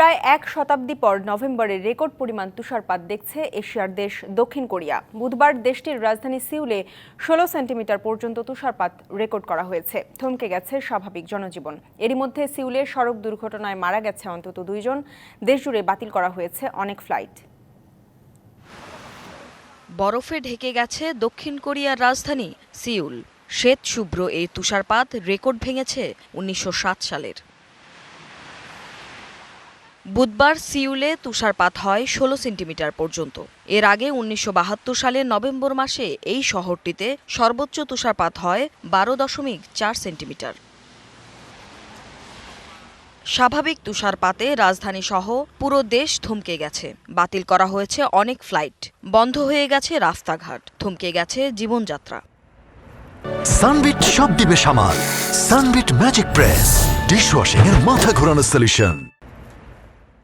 প্রায় এক শতাব্দী পর নভেম্বরে রেকর্ড পরিমাণ তুষারপাত দেখছে এশিয়ার দেশ দক্ষিণ কোরিয়া। বুধবার দেশটির রাজধানী সিউলে ষোলো সেন্টিমিটার পর্যন্ত তুষারপাত রেকর্ড করা হয়েছে। থমকে গেছে স্বাভাবিক জনজীবন। এরই মধ্যে সিউলে সড়ক দুর্ঘটনায় মারা গেছে অন্তত দুইজন দেশজুড়ে বাতিল করা হয়েছে অনেক ফ্লাইট। বরফে ঢেকে গেছে দক্ষিণ কোরিয়ার রাজধানী সিউল। শ্বেত শুভ্র এই তুষারপাত রেকর্ড ভেঙেছে উনিশশো সাত সালের। বুধবার সিউলে তুষারপাত হয় ষোলো সেন্টিমিটার পর্যন্ত। এর আগে উনিশশো বাহাত্তর সালের নভেম্বর মাসে এই শহরটিতে সর্বোচ্চ তুষারপাত হয় বারো দশমিক চার সেন্টিমিটার। স্বাভাবিক তুষারপাতে রাজধানী সহ পুরো দেশ থমকে গেছে। বাতিল করা হয়েছে অনেক ফ্লাইট। বন্ধ হয়ে গেছে রাস্তাঘাট। থমকে গেছে জীবনযাত্রা। সানবিট সব দিবে সামাল। Sunbit magic press. ডিশওয়াশিং এর মাথা ঘোরানো সলিউশন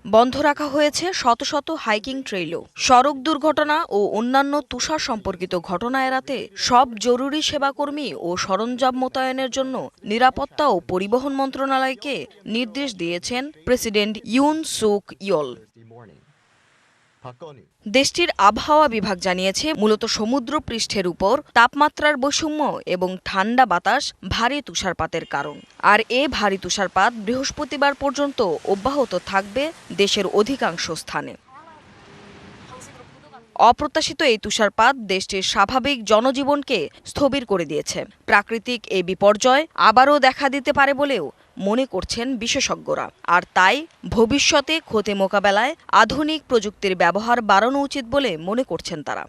বন্ধ রাখা হয়েছে শত শত হাইকিং ট্রেইলও। সড়ক দুর্ঘটনা ও অন্যান্য তুষার সম্পর্কিত ঘটনা এড়াতে সব জরুরি সেবাকর্মী ও সরঞ্জাম মোতায়েনের জন্য নিরাপত্তা ও পরিবহন মন্ত্রণালয়কে নির্দেশ দিয়েছেন প্রেসিডেন্ট ইউন সুক ইয়ল। দেশটির আবহাওয়া বিভাগ জানিয়েছে, মূলত সমুদ্র পৃষ্ঠের উপর তাপমাত্রার বৈষম্য এবং ঠান্ডা বাতাস ভারী তুষারপাতের কারণ। আর এ ভারী তুষারপাত বৃহস্পতিবার পর্যন্ত অব্যাহত থাকবে দেশের অধিকাংশ স্থানে। অপ্রত্যাশিত এই তুষারপাত দেশটির স্বাভাবিক জনজীবনকে স্থবির করে দিয়েছে। প্রাকৃতিক এই বিপর্যয় আবারও দেখা দিতে পারে বলেও মনে করছেন বিশেষজ্ঞরা। আর তাই ভবিষ্যতে ক্ষতি মোকাবেলায় আধুনিক প্রযুক্তির ব্যবহার বাড়ানো উচিত বলে মনে করছেন তারা।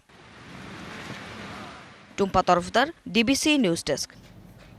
Tumpa Tarafdar, DBC news desk.